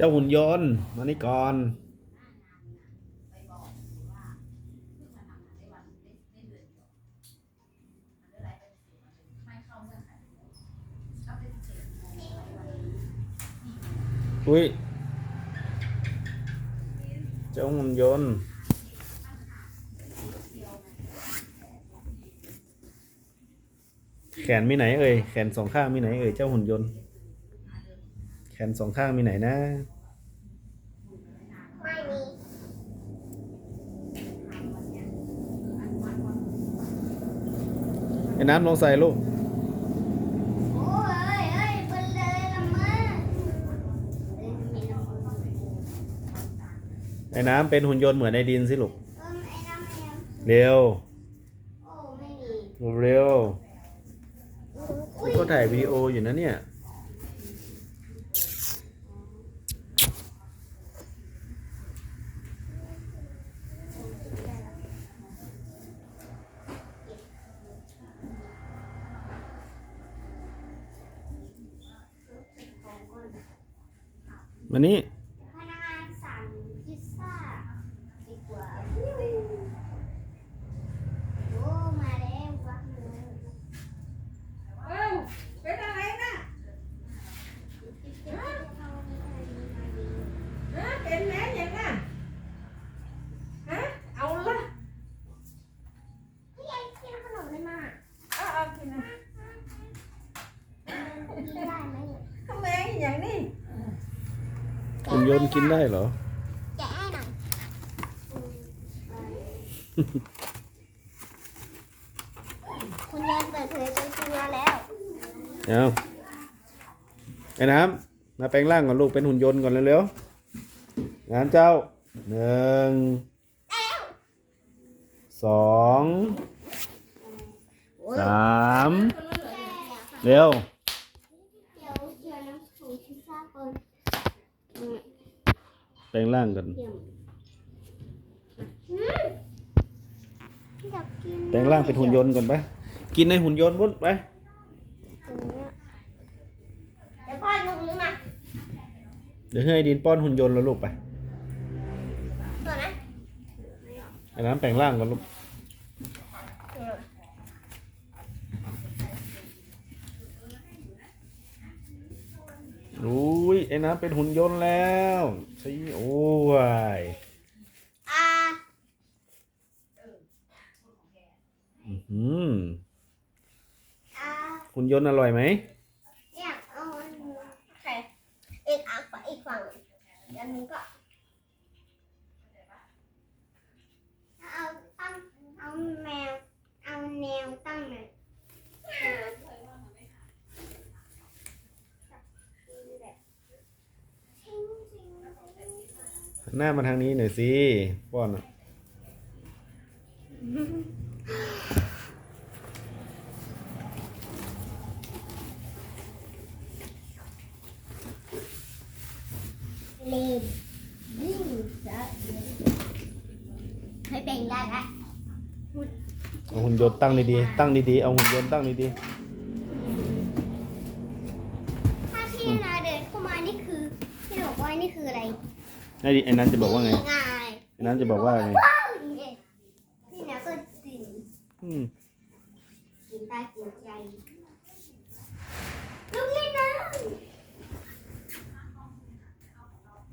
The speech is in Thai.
เจ้าหุ่นยนต์มานี่ก่อนอุ้ยเจ้าหุ่นยนต์แขนมีไหนเอ่ยแขนสองข้างมีไหนเอ่ยเจ้าหุ่นยนต์ ขนสองข้างมีไหนนะ ไม่มี ไอ้น้ำลงใส่ลูก โอ้ยเอ้ยเปิดเลยละมาเอ้ยมีน้ำมันไอ้น้ำเป็นหุ่นยนต์เหมือนในดินสิลูก เออไอ้น้ำแอมเร็ว โอ้ไม่มีเร็วอุ้ย ก็ถ่ายวิดีโออยู่นะเนี่ย วันนี้กงานสั่งพิซซ่าดีกว่าโอ้มาแล้ววักเลย เอ้าเป็นอะไรนะฮะเป็นแม่ยังน่ะฮะเอาละ พี่ไอ้กินขนมเลยมา เอาเอากินนะ กินได้ไหมเนี่ย ทำไมอย่างนี้ หุ่นยนต์กินได้เหรอ แกะให้หน่อยคุณยายเปิดเผยตัวจริงมาแล้วเอาไอ้น้ำมาแปลงร่างก่อนลูกเป็นหุ่นยนต์ก่อนเร็วๆงานเจ้าหนึ่งสองสามเร็ว เดี๋ยวเดี๋ยวน้ำของพิซซ่าก่อนอืม แปลงร่างก่อนเดี๋ยวอืมอยากกินแปลงร่างเป็นหุ่นยนต์ก่อนไป กินในหุ่นยนต์พุ่นไปตรงเนี้ยเดี๋ยวพ่อลุกนี้มาเดี๋ยวให้ไอ้ดินป้อนหุ่นยนต์แล้วลูกไปตัวนะไอ้น้ำแปลงร่างก่อนลูก อุ้ยไอ้น้ำเป็นหุ่นยนต์แล้วใช่โอ้ยอ่าอื้อหืออ่าหุ่นยนต์อร่อยไหมอยากเอาอันนี้โอเคอีกอันอีกฝั่งอีกอันหนึงก็เอาตั้งเอาแมวเอาแนวตั้งหน่อย หันหน้ามาทางนี้หน่อยสิป้อนอะเลนยิ่งจะให้เป็นได้ละเอาหุ่นยนต์ตั้งดีๆ ตั้งดีๆ เอาหุ่นยนต์ตั้งดีถ้าพี่นาเดินเข้ามานี่คือพี่บอกว่านี่คืออะไรๆ ไอ้ดิไอ้นั้นจะบอกว่าไงง่ายไอ้นั้นจะบอกว่าไงว้าวเนี่ยพี่นาก็ตื่นอืม กินตากินใจ